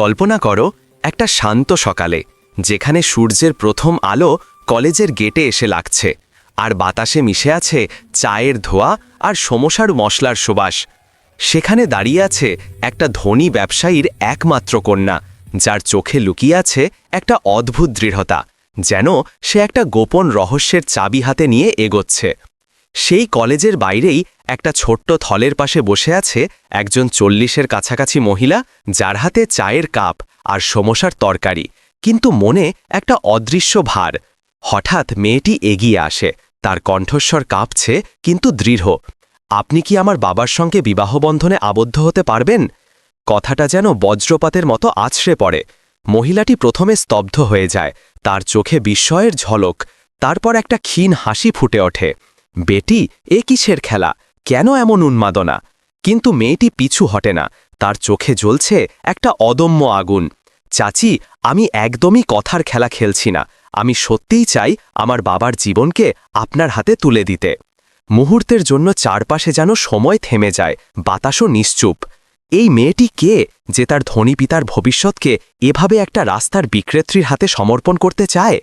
কল্পনা করো, একটা শান্ত সকালে, যেখানে সূর্যের প্রথম আলো কলেজের গেটে এসে লাগছে, আর বাতাসে মিশে আছে চায়ের ধোয়া আর সমসার মশলার সুবাস। সেখানে দাঁড়িয়ে আছে একটা ধনী ব্যবসায়ীর একমাত্র কন্যা, যার চোখে লুকিয়ে আছে একটা অদ্ভুত দৃঢ়তা, যেন সে একটা গোপন রহস্যের চাবি হাতে নিয়ে এগোচ্ছে। সেই কলেজের বাইরেই একটা ছোট্ট থলের পাশে বসে আছে একজন চল্লিশের কাছাকাছি মহিলা যার হাতে চায়ের কাপ আর সমসার তরকারি। কিন্তু মনে একটা অদৃশ্য ভার। হঠাৎ মেয়েটি এগিয়ে আসে। তার কণ্ঠস্বর কাঁপছে, কিন্তু দৃঢ়। আপনি কি আমার বাবার সঙ্গে বিবাহবন্ধনে আবদ্ধ হতে পারবেন? কথাটা যেন বজ্রপাতের মতো আছড়ে পড়ে। মহিলাটি প্রথমে স্তব্ধ হয়ে যায়। তার চোখে বিস্ময়ের ঝলক। তারপর একটা ক্ষীণ হাসি ফুটে ওঠে। বেটি, এ কিসের খেলা? কেন এমন উন্মাদনা? কিন্তু মেয়েটি পিছু হটে না। তার চোখে জ্বলছে একটা অদম্য আগুন। চাচি, আমি একদমই কথার খেলা খেলছি না। আমি সত্যিই চাই আমার বাবার জীবনকে আপনার হাতে তুলে দিতে। মুহূর্তের জন্য চারপাশে যেন সময় থেমে যায়, বাতাসও নিশ্চুপ। এই মেয়েটি কে যে তার ধনী পিতার ভবিষ্যৎকে এভাবে একটা রাস্তার বিক্রেত্রীর হাতে সমর্পণ করতে চায়?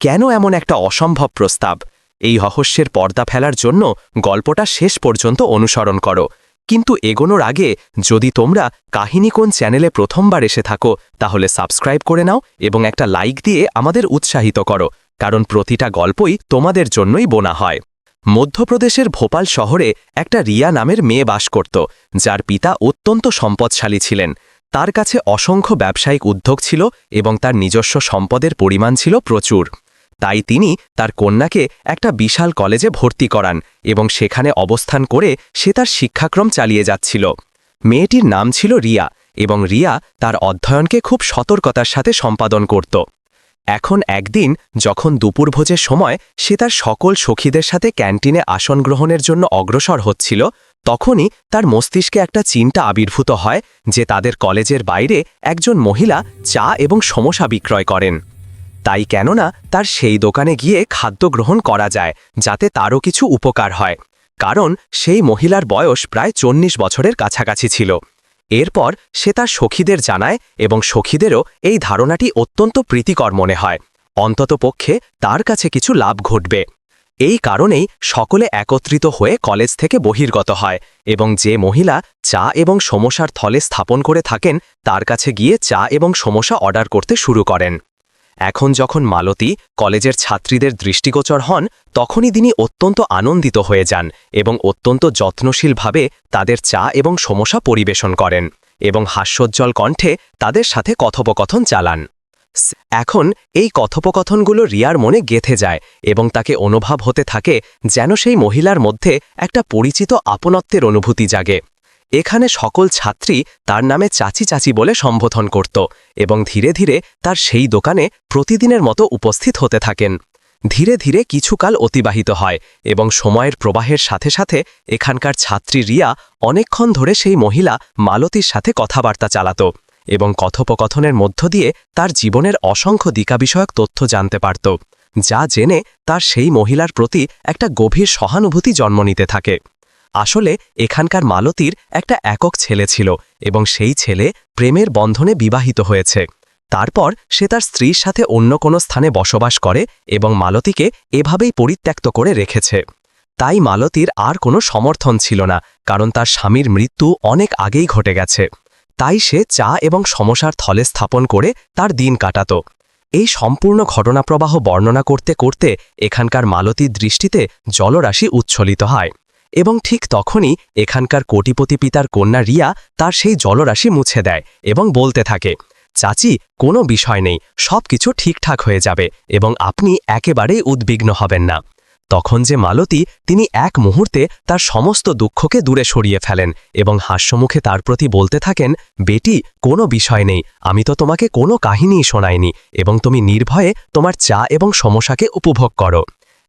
কেন এমন একটা অসম্ভব প্রস্তাব? এই রহস্যের পর্দা ফেলার জন্য গল্পটা শেষ পর্যন্ত অনুসরণ করো। কিন্তু এগোনোর আগে যদি তোমরা কাহিনী কোন চ্যানেলে প্রথমবার এসে থাকো, তাহলে সাবস্ক্রাইব করে নাও এবং একটা লাইক দিয়ে আমাদের উৎসাহিত করো, কারণ প্রতিটা গল্পই তোমাদের জন্যই বোনা হয়। মধ্যপ্রদেশের ভোপাল শহরে একটা রিয়া নামের মেয়ে বাস করত, যার পিতা অত্যন্ত সম্পদশালী ছিলেন। তার কাছে অসংখ্য ব্যবসায়িক উদ্যোগ ছিল এবং তার নিজস্ব সম্পদের পরিমাণ ছিল প্রচুর। তাই তিনি তার কন্যাকে একটা বিশাল কলেজে ভর্তি করান এবং সেখানে অবস্থান করে সে তার শিক্ষাক্রম চালিয়ে যাচ্ছিল। মেয়েটির নাম ছিল রিয়া এবং রিয়া তার অধ্যয়নকে খুব সতর্কতার সাথে সম্পাদন করত। এখন একদিন যখন দুপুরভোজের সময় সে তার সকল সখীদের সাথে ক্যান্টিনে আসন গ্রহণের জন্য অগ্রসর হচ্ছিল, তখনই তার মস্তিষ্কে একটা চিন্তা আবির্ভূত হয় যে তাদের কলেজের বাইরে একজন মহিলা চা এবং সমসা বিক্রয় করেন। তাই কেননা তার সেই দোকানে গিয়ে খাদ্য গ্রহণ করা যায়, যাতে তারও কিছু উপকার হয়। কারণ সেই মহিলার বয়স প্রায় চল্লিশ বছরের কাছাকাছি ছিল। এরপর সে তার সখীদের জানায় এবং সখীদেরও এই ধারণাটি অত্যন্ত প্রীতিকর মনে হয়। অন্ততপক্ষে তার কাছে কিছু লাভ ঘটবে। এই কারণেই সকলে একত্রিত হয়ে কলেজ থেকে বহির্গত হয় এবং যে মহিলা চা এবং সমস্যার থলে স্থাপন করে থাকেন, তার কাছে গিয়ে চা এবং সমস্যা অর্ডার করতে শুরু করেন। এখন যখন মালতী কলেজের ছাত্রীদের দৃষ্টিগোচর হন, তখনই তিনি অত্যন্ত আনন্দিত হয়ে যান এবং অত্যন্ত যত্নশীলভাবে তাদের চা এবং সমস্যা পরিবেশন করেন এবং হাস্যোজ্জ্বল কণ্ঠে তাদের সাথে কথোপকথন চালান। এখন এই কথোপকথনগুলো রিয়ার মনে গেথে যায় এবং তাকে অনুভব হতে থাকে যেন সেই মহিলার মধ্যে একটা পরিচিত আপনত্বের অনুভূতি জাগে। এখানে সকল ছাত্রী তার নামে চাচি চাচি বলে সম্বোধন করত এবং ধীরে ধীরে তার সেই দোকানে প্রতিদিনের মতো উপস্থিত হতে থাকেন। ধীরে ধীরে কিছুকাল অতিবাহিত হয় এবং সময়ের প্রবাহের সাথে সাথে এখানকার ছাত্রী রিয়া অনেকক্ষণ ধরে সেই মহিলা মালতীর সাথে কথাবার্তা চালাত এবং কথোপকথনের মধ্য দিয়ে তার জীবনের অসংখ্য দিকা বিষয়ক তথ্য জানতে পারত, যা জেনে তার সেই মহিলার প্রতি একটা গভীর সহানুভূতি জন্ম নিতে থাকে। আসলে এখানকার মালতীর একটা একক ছেলে ছিল এবং সেই ছেলে প্রেমের বন্ধনে বিবাহিত হয়েছে। তারপর সে তার স্ত্রীর সাথে অন্য কোনো স্থানে বসবাস করে এবং মালতীকে এভাবেই পরিত্যক্ত করে রেখেছে। তাই মালতীর আর কোনো সমর্থন ছিল না, কারণ তার স্বামীর মৃত্যু অনেক আগেই ঘটে গেছে। তাই সে চা এবং সমস্যার থলে স্থাপন করে তার দিন কাটাত। এই সম্পূর্ণ ঘটনাপ্রবাহ বর্ণনা করতে করতে এখানকার মালতীর দৃষ্টিতে জলরাশি উচ্ছ্বলিত হয়। এবং ঠিক তখনই এখানকার কোটিপতি পিতার কন্যা রিয়া তার সেই জলরাশি মুছে দেয় এবং বলতে থাকে, চাচি, কোনো বিষয় নেই সব কিছু ঠিকঠাক হয়ে যাবে এবং আপনি একেবারেই উদ্বিগ্ন হবেন না। তখন যে মালতী তিনি এক মুহূর্তে তার সমস্ত দুঃখকে দূরে সরিয়ে ফেলেন এবং হাস্যমুখে তার প্রতি বলতে থাকেন, বেটি, কোনো বিষয় নেই, আমি তো তোমাকে কোনো কাহিনীই শোনাইনি এবং তুমি নির্ভয়ে তোমার চা এবং সমস্যাকে উপভোগ করো।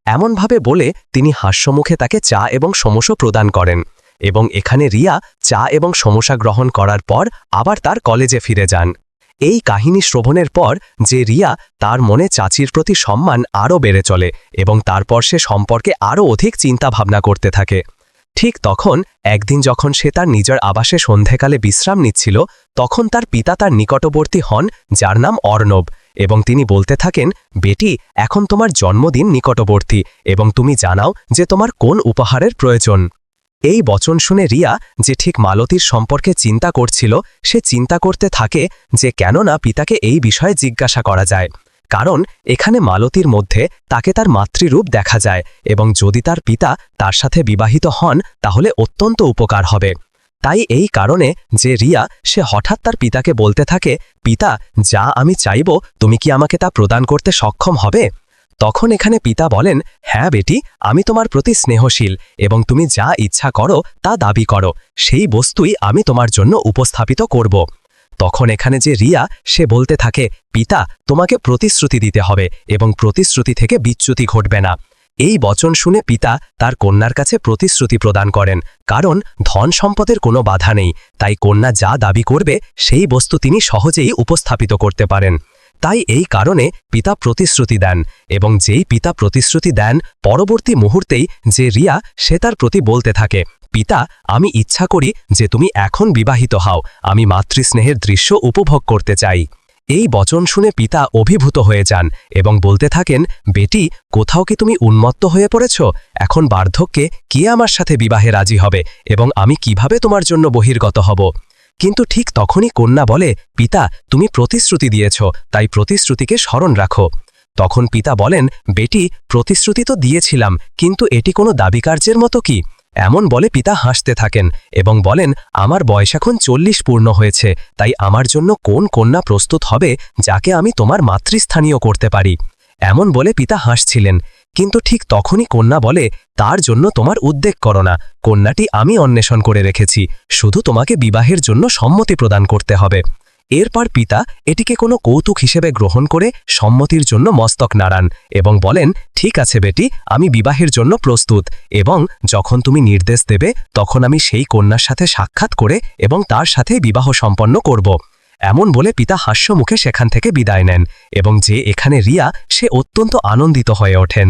এমনভাবে বলে তিনি হাস্যমুখে তাকে চা এবং সমস্য প্রদান করেন এবং এখানে রিয়া চা এবং সমস্যা গ্রহণ করার পর আবার তার কলেজে ফিরে যান। এই কাহিনী শ্রবণের পর যে রিয়া তার মনে চাচির প্রতি সম্মান আরও বেড়ে চলে এবং তারপর সে সম্পর্কে আরও অধিক চিন্তা ভাবনা করতে থাকে। ঠিক তখন একদিন যখন সে তার নিজের আবাসে সন্ধেকালে বিশ্রাম নিচ্ছিল, তখন তার পিতা তার নিকটবর্তী হন, যার নাম অর্ণব। এবং তিনি বলতে থাকেন, বেটি, এখন তোমার জন্মদিন নিকটবর্তী এবং তুমি জানাও যে তোমার কোন উপহারের প্রয়োজন। এই বচন শুনে রিয়া, যে ঠিক মালতীর সম্পর্কে চিন্তা করছিল, সে চিন্তা করতে থাকে যে কেননা পিতাকে এই বিষয়ে জিজ্ঞাসা করা যায়। কারণ এখানে মালতীর মধ্যে তাকে তার মাতৃরূপ দেখা যায় এবং যদি তার পিতা তার সাথে বিবাহিত হন, তাহলে অত্যন্ত উপকার হবে। তাই এই কারণে যে রিয়া, সে হঠাৎ তার পিতাকে বলতে থাকে, পিতা, যা আমি চাইব, তুমি কি আমাকে তা প্রদান করতে সক্ষম হবে? তখন এখানে পিতা বলেন হ্যাঁ বেটি, আমি তোমার প্রতি স্নেহশীল এবং তুমি যা ইচ্ছা করো, তা দাবি করো। সেই বস্তুই আমি তোমার জন্য উপস্থাপিত করব। তখন এখানে যে রিয়া, সে বলতে থাকে, পিতা, তোমাকে প্রতিশ্রুতি দিতে হবে এবং প্রতিশ্রুতি থেকে বিচ্যুতি ঘটবে না। এই বচন শুনে পিতা তার কন্যার কাছে প্রতিশ্রুতি প্রদান করেন, কারণ ধন সম্পদের কোনো বাধা নেই, তাই কন্যা যা দাবি করবে সেই বস্তু তিনি সহজেই উপস্থাপিত করতে পারেন। তাই এই কারণে পিতা প্রতিশ্রুতি দেন, এবং যেই পিতা প্রতিশ্রুতি দেন, পরবর্তী মুহূর্তেই যে রিয়া, সে তার প্রতি বলতে থাকে, পিতা, আমি ইচ্ছা করি যে তুমি এখন বিবাহিত হও, আমি মাতৃস্নেহের দৃশ্য উপভোগ করতে চাই। এই বচন শুনে পিতা অভিভূত হয়ে যান এবং বলতে থাকেন, বেটি, কোথাও কি তুমি উন্মত্ত হয়ে পড়েছ? এখন বার্ধক্যে কে আমার সাথে বিবাহে রাজি হবে এবং আমি কীভাবে তোমার জন্য বহির্গত হব? কিন্তু ঠিক তখনই কন্যা বলে, পিতা, তুমি প্রতিশ্রুতি দিয়েছ, তাই প্রতিশ্রুতিকে স্মরণ রাখো। তখন পিতা বলেন, বেটি, প্রতিশ্রুতি তো দিয়েছিলাম, কিন্তু এটি কোনো দাবিকার্যের মতো কি? এমন বলে পিতা হাসতে থাকেন এবং বলেন, আমার বয়স এখন চল্লিশ পূর্ণ হয়েছে, তাই আমার জন্য কোন কন্যা প্রস্তুত হবে যাকে আমি তোমার মাতৃস্থানীয় করতে পারি? এমন বলে পিতা হাসছিলেন। কিন্তু ঠিক তখনই কন্যা বলে, তার জন্য তোমার উদ্বেগ করো না, কন্যাটি আমি অন্বেষণ করে রেখেছি, শুধু তোমাকে বিবাহের জন্য সম্মতি প্রদান করতে হবে। এরপর পিতা এটিকে কোনো কৌতুক হিসেবে গ্রহণ করে সম্মতির জন্য মস্তক নাড়ান এবং বলেন, ঠিক আছে বেটি, আমি বিবাহের জন্য প্রস্তুত এবং যখন তুমি নির্দেশ দেবে, তখন আমি সেই কন্যার সাথে সাক্ষাৎ করে এবং তার সাথে বিবাহ সম্পন্ন করব। এমন বলে পিতা হাস্যমুখে সেখান থেকে বিদায় নেন এবং যে এখানে রিয়া, সে অত্যন্ত আনন্দিত হয়ে ওঠেন।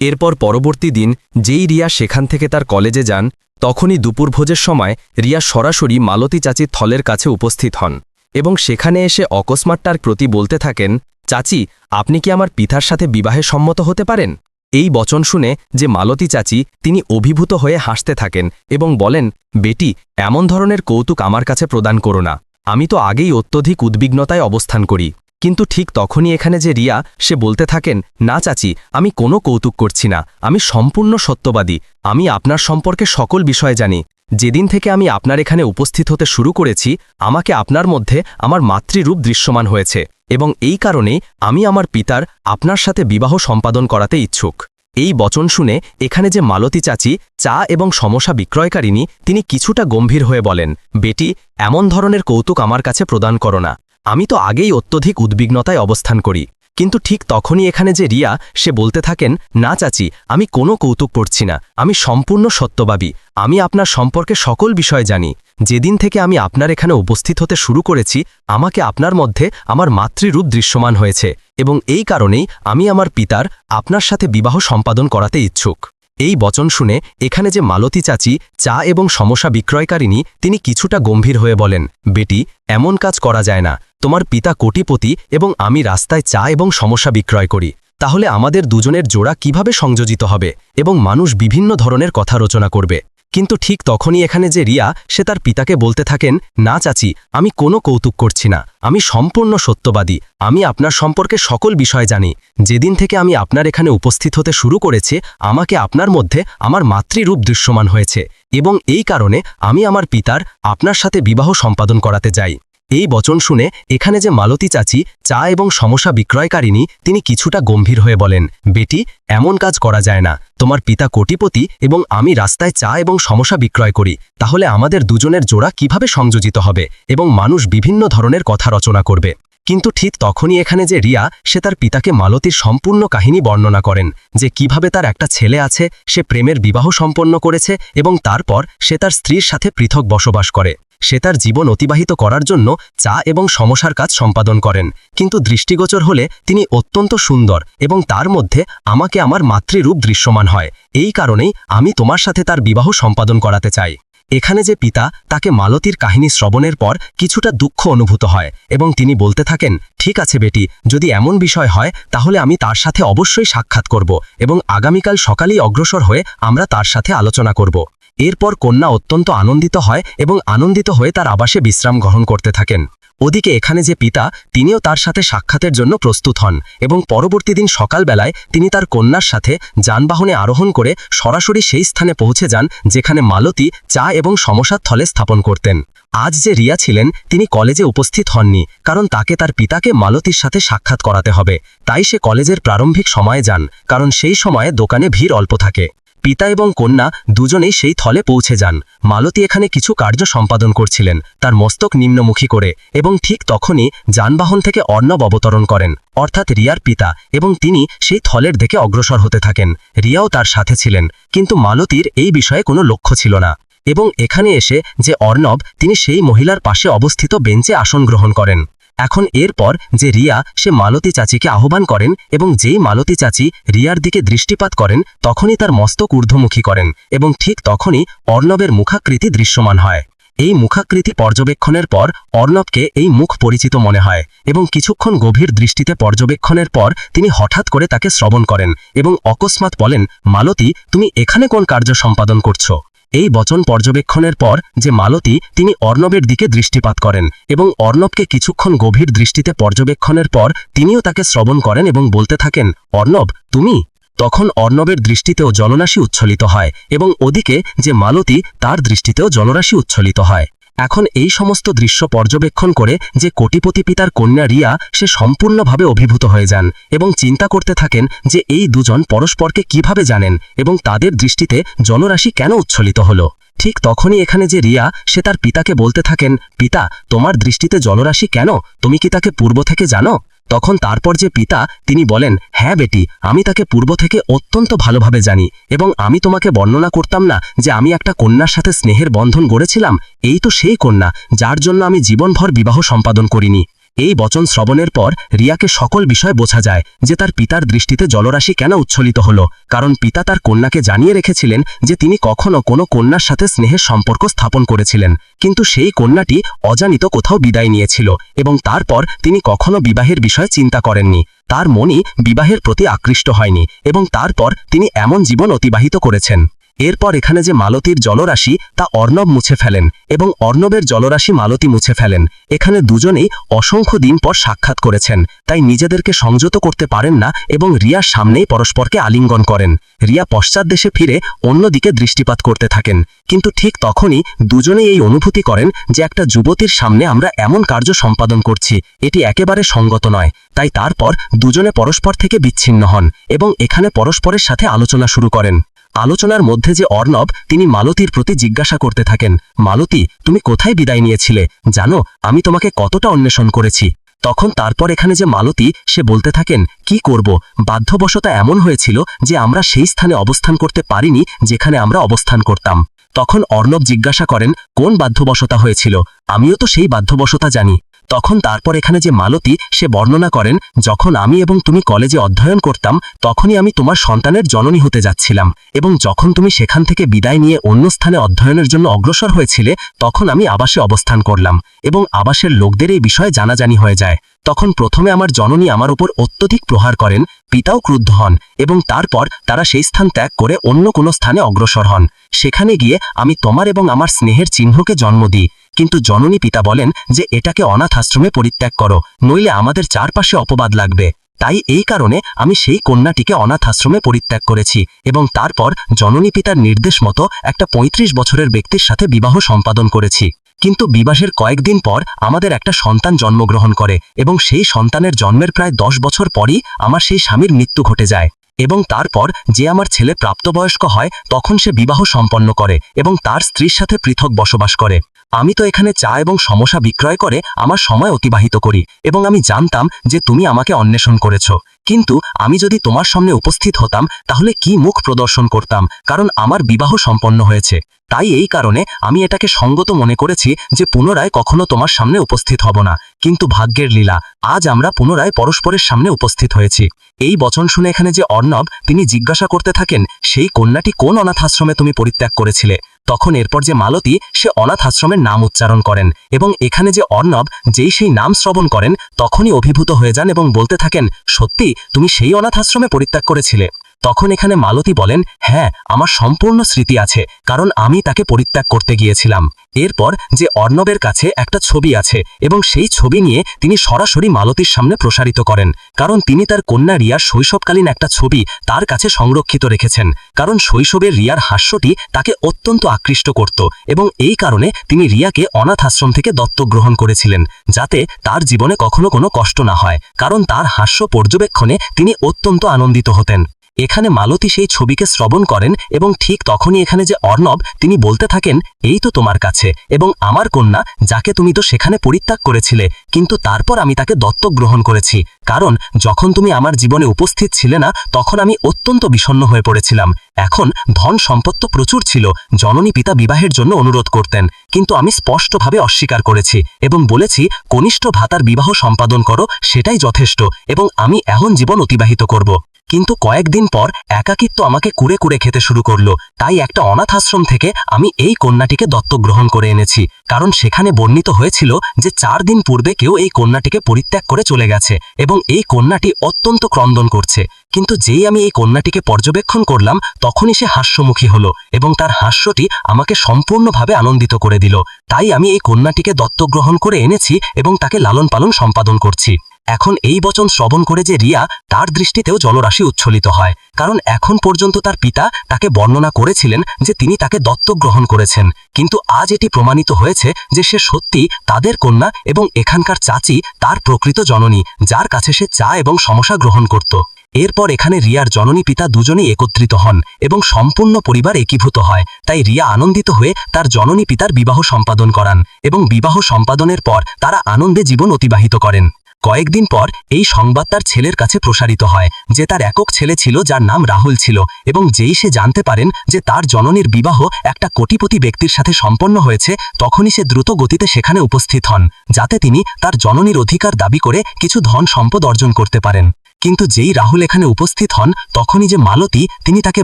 এরপর পরবর্তী দিন যেই রিয়া সেখান থেকে তার কলেজে যান, তখনই দুপুরভোজের সময় রিয়া সরাসরি মালতী চাচির থলের কাছে উপস্থিত হন। এবং সেখানে এসে অকস্মাৎ তার প্রতি বলতে থাকেন, চাচি, আপনি কি আমার পিতার সাথে বিবাহে সম্মত হতে পারেন? এই বচন শুনে যে মালতী চাচি, তিনি অভিভূত হয়ে হাসতে থাকেন এবং বলেন, বেটি, এমন ধরনের কৌতুক আমার কাছে প্রদান করো না। আমি তো আগেই অত্যধিক উদ্বিগ্নতায় অবস্থান করি। কিন্তু ঠিক তখনই এখানে যে রিয়া, সে বলতে থাকেন, না চাচি, আমি কোনো কৌতুক করছি না। আমি সম্পূর্ণ সত্যবাদী। আমি আপনার সম্পর্কে সকল বিষয়ে জানি। যেদিন থেকে আমি আপনার এখানে উপস্থিত হতে শুরু করেছি, আমাকে আপনার মধ্যে আমার মাতৃরূপ দৃশ্যমান হয়েছে এবং এই কারণেই আমি আমার পিতার আপনার সাথে বিবাহ সম্পাদন করাতে ইচ্ছুক। এই বচন শুনে এখানে যে মালতী চাচি, চা এবং সমস্যা বিক্রয়কারিণী, তিনি কিছুটা গম্ভীর হয়ে বলেন, বেটি, এমন ধরনের কৌতুক আমার কাছে প্রদান করো না। আমি তো আগেই অত্যধিক উদ্বিগ্নতায় অবস্থান করি। কিন্তু ঠিক তখনই এখানে যে রিয়া, সে বলতে থাকেন, না চাচি, আমি কোনো কৌতুক পড়ছি না। আমি সম্পূর্ণ সত্যবাবী আমি আপনার সম্পর্কে সকল বিষয় জানি। যেদিন থেকে আমি আপনার এখানে উপস্থিত হতে শুরু করেছি, আমাকে আপনার মধ্যে আমার মাতৃরূপ দৃশ্যমান হয়েছে এবং এই কারণেই আমি আমার পিতার আপনার সাথে বিবাহ সম্পাদন করাতে ইচ্ছুক। এই বচন শুনে এখানে যে মালতী চাচি চা এবং সমস্যা বিক্রয়কারিণী, তিনি কিছুটা গম্ভীর হয়ে বলেন, বেটি, এমন কাজ করা যায় না। তোমার পিতা কোটিপতি এবং আমি রাস্তায় চা এবং সমস্যা বিক্রয় করি। তাহলে আমাদের দুজনের জোড়া কীভাবে সংযোজিত হবে এবং মানুষ বিভিন্ন ধরনের কথা রচনা করবে? কিন্তু ঠিক তখনই এখানে যে রিয়া, সে তার পিতাকে বলতে থাকেন, না চাচি, আমি কোনো কৌতুক করছি না। আমি সম্পূর্ণ সত্যবাদী। আমি আপনার সম্পর্কে সকল বিষয় জানি। যেদিন থেকে আমি আপনার এখানে উপস্থিত হতে শুরু করেছি, আমাকে আপনার মধ্যে আমার মাতৃরূপ দৃশ্যমান হয়েছে। এবং এই কারণে আমি আমার পিতার, আপনার সাথে বিবাহ সম্পাদন করাতে যাই। এই বচন শুনে এখানে যে মালতী চাচি, চা এবং সমস্যা বিক্রয়কারিণী, তিনি কিছুটা গম্ভীর হয়ে বলেন, বেটি, এমন কাজ করা যায় না। তোমার পিতা কোটিপতি এবং আমি রাস্তায় চা এবং সমস্যা বিক্রয় করি। তাহলে আমাদের দুজনের জোড়া কীভাবে সংযোজিত হবে এবং মানুষ বিভিন্ন ধরনের কথা রচনা করবে? কিন্তু ঠিক তখনই এখানে যে রিয়া, সে তার পিতাকে মালতীর সম্পূর্ণ কাহিনী বর্ণনা করেন, যে কীভাবে তার একটা ছেলে আছে, সে প্রেমের বিবাহ সম্পন্ন করেছে এবং তারপর সে তার স্ত্রীর সাথে পৃথক বসবাস করে। সে তার জীবন অতিবাহিত করার জন্য চা এবং সমসার কাজ সম্পাদন করেন। কিন্তু দৃষ্টিগোচর হলে তিনি অত্যন্ত সুন্দর এবং তার মধ্যে আমাকে আমার মাতৃরূপ দৃশ্যমান হয়। এই কারণেই আমি তোমার সাথে তার বিবাহ সম্পাদন করাতে চাই। এখানে যে পিতা, তাকে মালতীর কাহিনী শ্রবণের পর কিছুটা দুঃখ অনুভূত হয় এবং তিনি বলতে থাকেন, ঠিক আছে বেটি, যদি এমন বিষয় হয়, তাহলে আমি তার সাথে অবশ্যই সাক্ষাৎ করব এবং আগামীকাল সকালেই অগ্রসর হয়ে আমরা তার সাথে আলোচনা করব। এরপর কন্যা অত্যন্ত আনন্দিত হয় এবং আনন্দিত হয়ে তার আবাসে বিশ্রাম গ্রহণ করতে থাকেন। ওদিকে এখানে যে পিতা, তিনিও তার সাথে সাক্ষাতের জন্য প্রস্তুত হন এবং পরবর্তী দিন সকালবেলায় তিনি তার কন্যার সাথে যানবাহনে আরোহণ করে সরাসরি সেই স্থানে পৌঁছে যান যেখানে মালতী চা এবং সমসার থলে স্থাপন করতেন। আজ যে রিয়া ছিলেন, তিনি কলেজে উপস্থিত হননি, কারণ তাকে তার পিতাকে মালতীর সাথে সাক্ষাৎ করাতে হবে। তাই সে কলেজের প্রারম্ভিক সময়ে যান, কারণ সেই সময়ে দোকানে ভিড় অল্প থাকে। পিতা এবং কন্যা দুজনেই সেই থলে পৌঁছে যান। মালতী এখানে কিছু কার্য সম্পাদন করছিলেন। তার মস্তক নিম্নমুখী করে এবং ঠিক তখনই যানবাহন থেকে অর্ণব অবতরণ করেন। অর্থাৎ রিয়ার পিতা এবং তিনি সেই থলের দিকে অগ্রসর হতে থাকেন। রিয়াও তার সাথে ছিলেন, কিন্তু মালতীর এই বিষয়ে কোনো লক্ষ্য ছিল না এবং এখানে এসে যে অর্ণব, তিনি সেই মহিলার পাশে অবস্থিত বেঞ্চে আসন গ্রহণ করেন। এখন এরপর যে রিয়া, সে মালতী চাচিকে আহ্বান করেন এবং যেই মালতী চাচি রিয়ার দিকে দৃষ্টিপাত করেন, তখনই তার মস্তক ঊর্ধ্বমুখী করেন এবং ঠিক তখনই অর্ণবের মুখাকৃতি দৃশ্যমান হয়। এই মুখাকৃতি পর্যবেক্ষণের পর অর্ণবকে এই মুখ পরিচিত মনে হয় এবং কিছুক্ষণ গভীর দৃষ্টিতে পর্যবেক্ষণের পর তিনি হঠাৎ করে তাকে শ্রবণ করেন এবং অকস্মাৎ বলেন, মালতী, তুমি এখানে কোন কার্য সম্পাদন করছ? এই বচন পর্যবেক্ষণের পর যে মালতী, তিনি অর্ণবের দিকে দৃষ্টিপাত করেন এবং অর্ণবকে কিছুক্ষণ গভীর দৃষ্টিতে পর্যবেক্ষণের পর তিনিও তাকে শ্রবণ করেন এবং বলতে থাকেন, অর্ণব, তুমি? তখন অর্ণবের দৃষ্টিতেও জলরাশি উচ্ছ্বলিত হয় এবং ওদিকে যে মালতী, তার দৃষ্টিতেও জলরাশি উচ্ছ্বলিত হয়। এখন এই সমস্ত দৃশ্য পর্যবেক্ষণ করে যে কোটিপতি পিতার কন্যা রিয়া, সে সম্পূর্ণভাবে অভিভূত হয়ে যান এবং চিন্তা করতে থাকেন যে এই দুজন পরস্পরকে কীভাবে জানেন এবং তাদের দৃষ্টিতে জনরাশি কেন উচ্ছ্বলিত হল। ঠিক তখনই এখানে যে রিয়া, সে তার পিতাকে বলতে থাকেন, পিতা, তোমার দৃষ্টিতে জলরাশি কেন? তুমি কি তাকে পূর্ব থেকে জানো? তখন তারপর যে পিতা, তিনি বলেন হ্যাঁ বেটি, আমি তাকে পূর্ব থেকে অত্যন্ত ভালোভাবে জানি এবং আমি তোমাকে বর্ণনা করতাম না যে আমি একটা কন্যার সাথে স্নেহের বন্ধন গড়েছিলাম। এই তো সেই কন্যা, যার জন্য আমি জীবনভর বিবাহ সম্পাদন করিনি। এই বচন শ্রবণের পর রিয়াকে সকল বিষয় বোঝা যায় যে তার পিতার দৃষ্টিতে জলরাশি কেন উচ্ছলিত হল, কারণ পিতা তার কন্যাকে জানিয়ে রেখেছিলেন যে তিনি কখনো কোনো কন্যার সাথে স্নেহের সম্পর্ক স্থাপন করেছিলেন, কিন্তু সেই কন্যাটি অজানিত কোথাও বিদায় নিয়েছিল এবং তারপর তিনি কখনো বিবাহের বিষয়ে চিন্তা করেননি। তার মনই বিবাহের প্রতি আকৃষ্ট হয়নি এবং তারপর তিনি এমন জীবন অতিবাহিত করেছেন। এরপর এখানে যে মালতীর জলরাশি, তা অর্ণব মুছে ফেলেন এবং অর্ণবের জলরাশি মালতী মুছে ফেলেন। এখানে দুজনেই অসংখ্য দিন পর সাক্ষাৎ করেছেন, তাই নিজেদেরকে সংযত করতে পারেন না এবং রিয়ার সামনেই পরস্পরকে আলিঙ্গন করেন। রিয়া পশ্চাৎ দেশে ফিরে অন্যদিকে দৃষ্টিপাত করতে থাকেন, কিন্তু ঠিক তখনই দুজনেই এই অনুভূতি করেন যে একটা যুবতীর সামনে আমরা এমন কার্য সম্পাদন করছি, এটি একেবারে সঙ্গত নয়। তাই তারপর দুজনে পরস্পর থেকে বিচ্ছিন্ন হন এবং এখানে পরস্পরের সাথে আলোচনা শুরু করেন। আলোচনার মধ্যে যে অর্ণব, তিনি মালতীর প্রতি জিজ্ঞাসা করতে থাকেন, মালতী, তুমি কোথায় বিদায় নিয়েছিলে? জানো, আমি তোমাকে কতটা অন্বেষণ করেছি। তখন তারপর এখানে যে মালতী, সে বলতে থাকেন, কি করব? বাধ্যবশতা এমন হয়েছিল যে আমরা সেই স্থানে অবস্থান করতে পারিনি যেখানে আমরা অবস্থান করতাম। তখন অর্ণব জিজ্ঞাসা করেন, কোন বাধ্যবশতা হয়েছিল? আমিও তো সেই বাধ্যবশতা জানি। তখন তারপর এখানে যে মালতী, সে বর্ণনা করেন, যখন আমি এবং তুমি কলেজে অধ্যয়ন করতাম, তখনই আমি তোমার সন্তানের জননী হতে যাচ্ছিলাম এবং যখন তুমি সেখান থেকে বিদায় নিয়ে অন্য স্থানে অধ্যয়নের জন্য অগ্রসর হয়েছিলে, তখন আমি আবাসে অবস্থান করলাম এবং আবাসের লোকদের এই বিষয়ে জানাজানি হয়ে যায়। তখন প্রথমে আমার জননী আমার উপর অত্যধিক প্রহার করেন, পিতাও ক্রুদ্ধ হন এবং তারপর তারা সেই স্থান ত্যাগ করে অন্য কোনো স্থানে অগ্রসর হন। সেখানে গিয়ে আমি তোমার এবং আমার স্নেহের চিহ্নকে জন্ম দিই। কিন্তু জননী পিতা বলেন যে এটাকে অনাথ আশ্রমে পরিত্যাগ করো, নইলে আমাদের চারপাশে অপবাদ লাগবে। তাই এই কারণে আমি সেই কন্যাটিকে অনাথ আশ্রমে পরিত্যাগ করেছি এবং তারপর জননী পিতার নির্দেশ মতো একটা ৩৫ বছরের ব্যক্তির সাথে বিবাহ সম্পাদন করেছি। কিন্তু বিবাহের কয়েকদিন পর আমাদের একটা সন্তান জন্মগ্রহণ করে এবং সেই সন্তানের জন্মের প্রায় দশ বছর পরই আমার সেই স্বামীর মৃত্যু ঘটে যায়। এবং তারপর যে আমার ছেলে প্রাপ্তবয়স্ক হয়, তখন সে বিবাহ সম্পন্ন করে এবং তার স্ত্রীর সাথে পৃথক বসবাস করে। আমি তো এখানে চা এবং সমস্যা বিক্রয় করে আমার সময় অতিবাহিত করি এবং আমি জানতাম যে তুমি আমাকে অন্বেষণ করেছ। কিন্তু আমি যদি তোমার সামনে উপস্থিত হতাম, তাহলে কি মুখ প্রদর্শন করতাম? কারণ আমার বিবাহ সম্পন্ন হয়েছে। তাই এই কারণে আমি এটাকে সঙ্গত মনে করেছি যে পুনরায় কখনো তোমার সামনে উপস্থিত হব না। কিন্তু ভাগ্যের লীলা, আজ আমরা পুনরায় পরস্পরের সামনে উপস্থিত হয়েছি। এই বচন শুনে এখানে যে অর্ণব তিনি জিজ্ঞাসা করতে থাকেন, সেই কন্যাটি কোন অনাথ আশ্রমে তুমি পরিত্যাগ করেছিলে? তখন এরপর যে মালতী সে অনাথ আশ্রমের নাম উচ্চারণ করেন এবং এখানে যে অর্ণব, যেই সেই নাম শ্রবণ করেন, তখনই অভিভূত হয়ে যান এবং বলতে থাকেন, সত্যি, তুমি সেই অনাথ আশ্রমে পরিত্যাগ করেছিলে। তখন এখানে মালতী বলেন হ্যাঁ আমার সম্পূর্ণ স্মৃতি আছে, কারণ আমি তাকে পরিত্যাগ করতে গিয়েছিলাম। এরপর যে অর্ণবের কাছে একটা ছবি আছে এবং সেই ছবি নিয়ে তিনি সরাসরি মালতীর সামনে প্রসারিত করেন, কারণ তিনি তার কন্যা রিয়ার শৈশবকালীন একটা ছবি তার কাছে সংরক্ষিত রেখেছেন, কারণ শৈশবের রিয়ার হাস্যটি তাকে অত্যন্ত আকৃষ্ট করত এবং এই কারণে তিনি রিয়াকে অনাথ আশ্রম থেকে দত্তক গ্রহণ করেছিলেন, যাতে তার জীবনে কখনো কোনো কষ্ট না হয়, কারণ তার হাস্য পর্যবেক্ষণে তিনি অত্যন্ত আনন্দিত হতেন। এখানে মালতী সেই ছবিকে শ্রবণ করেন এবং ঠিক তখনই এখানে যে অর্ণব, তিনি বলতে থাকেন, এই তো তোমার কাছে এবং আমার কন্যা, যাকে তুমি তো সেখানে পরিত্যাগ করেছিলে, কিন্তু তারপর আমি তাকে দত্তক গ্রহণ করেছি। কারণ যখন তুমি আমার জীবনে উপস্থিত ছিলে না, তখন আমি অত্যন্ত বিষণ্ণ হয়ে পড়েছিলাম। এখন ধন সম্পদ তো প্রচুর ছিল, জননী পিতা বিবাহের জন্য অনুরোধ করতেন, কিন্তু আমি স্পষ্টভাবে অস্বীকার করেছি এবং বলেছি, কনিষ্ঠ ভাতার বিবাহ সম্পাদন করো, সেটাই যথেষ্ট এবং আমি এখন জীবন অতিবাহিত করব। কিন্তু কয়েকদিন পর একাকিত্ব আমাকে কুড়ে কুড়ে খেতে শুরু করল। তাই একটা অনাথ আশ্রম থেকে আমি এই কন্যাটিকে দত্তক গ্রহণ করে এনেছি। কারণ সেখানে বর্ণিত হয়েছিল যে চার দিন পূর্বে কেউ এই কন্যাটিকে পরিত্যাগ করে চলে গেছে এবং এই কন্যাটি অত্যন্ত ক্রন্দন করছে। কিন্তু যেই আমি এই কন্যাটিকে পর্যবেক্ষণ করলাম, তখনই সে হাস্যমুখী হলো এবং তার হাস্যটি আমাকে সম্পূর্ণভাবে আনন্দিত করে দিল। তাই আমি এই কন্যাটিকে দত্তক গ্রহণ করে এনেছি এবং তাকে লালন পালন সম্পাদন করছি। এখন এই বচন শ্রবণ করে যে রিয়া, তার দৃষ্টিতেও জলরাশি উচ্ছ্বলিত হয়। কারণ এখন পর্যন্ত তার পিতা তাকে বর্ণনা করেছিলেন যে তিনি তাকে দত্তক গ্রহণ করেছেন। কিন্তু আজ এটি প্রমাণিত হয়েছে যে সে সত্যি তাদের কন্যা এবং এখানকার চাচি তার প্রকৃত জননী, যার কাছে সে চা এবং সমস্যা গ্রহণ করত। এরপর এখানে রিয়ার জননী পিতা দুজনেই একত্রিত হন এবং সম্পূর্ণ পরিবার একীভূত হয়। তাই রিয়া আনন্দিত হয়ে তার জননী পিতার বিবাহ সম্পাদন করান এবং বিবাহ সম্পাদনের পর তারা আনন্দে জীবন অতিবাহিত করেন। কয়েকদিন পর এই সংবাদ তার ছেলের কাছে প্রসারিত হয়, যে তার একক ছেলে ছিল যার নাম রাহুল ছিল এবং যেই সে জানতে পারেন যে তার জননীর বিবাহ একটা কোটিপতি ব্যক্তির সাথে সম্পন্ন হয়েছে, তখনই সে দ্রুত গতিতে সেখানে উপস্থিত হন, যাতে তিনি তার জননীর অধিকার দাবি করে কিছু ধন সম্পদ অর্জন করতে পারেন। কিন্তু যেই রাহুল এখানে উপস্থিত হন, তখনই যে মালতী, তিনি তাকে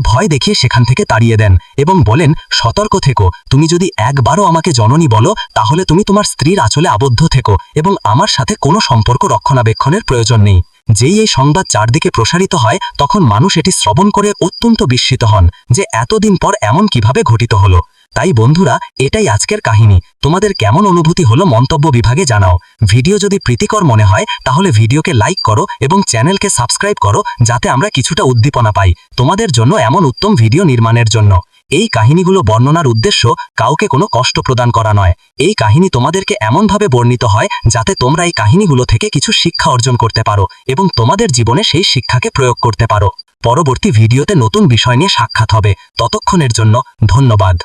ভয় দেখিয়ে সেখান থেকে তাড়িয়ে দেন এবং বলেন, সতর্ক থেকো। তুমি যদি একবারও আমাকে জননী বলো, তাহলে তুমি তোমার স্ত্রীর আঁচলে আবদ্ধ থেকো এবং আমার সাথে কোনো সম্পর্ক রক্ষণাবেক্ষণের প্রয়োজন নেই। যেই এই সংবাদ চারদিকে প্রসারিত হয়, তখন মানুষ এটি শ্রবণ করে অত্যন্ত বিস্মিত হন যে এতদিন পর এমন কীভাবে ঘটিত হলো। তাই বন্ধুরা, এটাই আজকের কাহিনী। তোমাদের কেমন অনুভূতি হলো মন্তব্য বিভাগে জানাও। ভিডিও যদি প্রীতিকর মনে হয়, তাহলে ভিডিওকে লাইক করো এবং চ্যানেলকে সাবস্ক্রাইব করো, যাতে আমরা কিছুটা উদ্দীপনা পাই তোমাদের জন্য এমন উত্তম ভিডিও নির্মাণের জন্য। এই কাহিনীগুলো বর্ণনার উদ্দেশ্য, কাউকে কোনো কষ্ট প্রদান করা নয়। এই কাহিনী তোমাদেরকে এমনভাবে বর্ণিত হয়, যাতে তোমরা এই কাহিনীগুলো থেকে কিছু শিক্ষা অর্জন করতে পারো এবং তোমাদের জীবনে সেই শিক্ষাকে প্রয়োগ করতে পারো। পরবর্তী ভিডিওতে নতুন বিষয় নিয়ে সাক্ষাৎ হবে। ততক্ষণের জন্য ধন্যবাদ।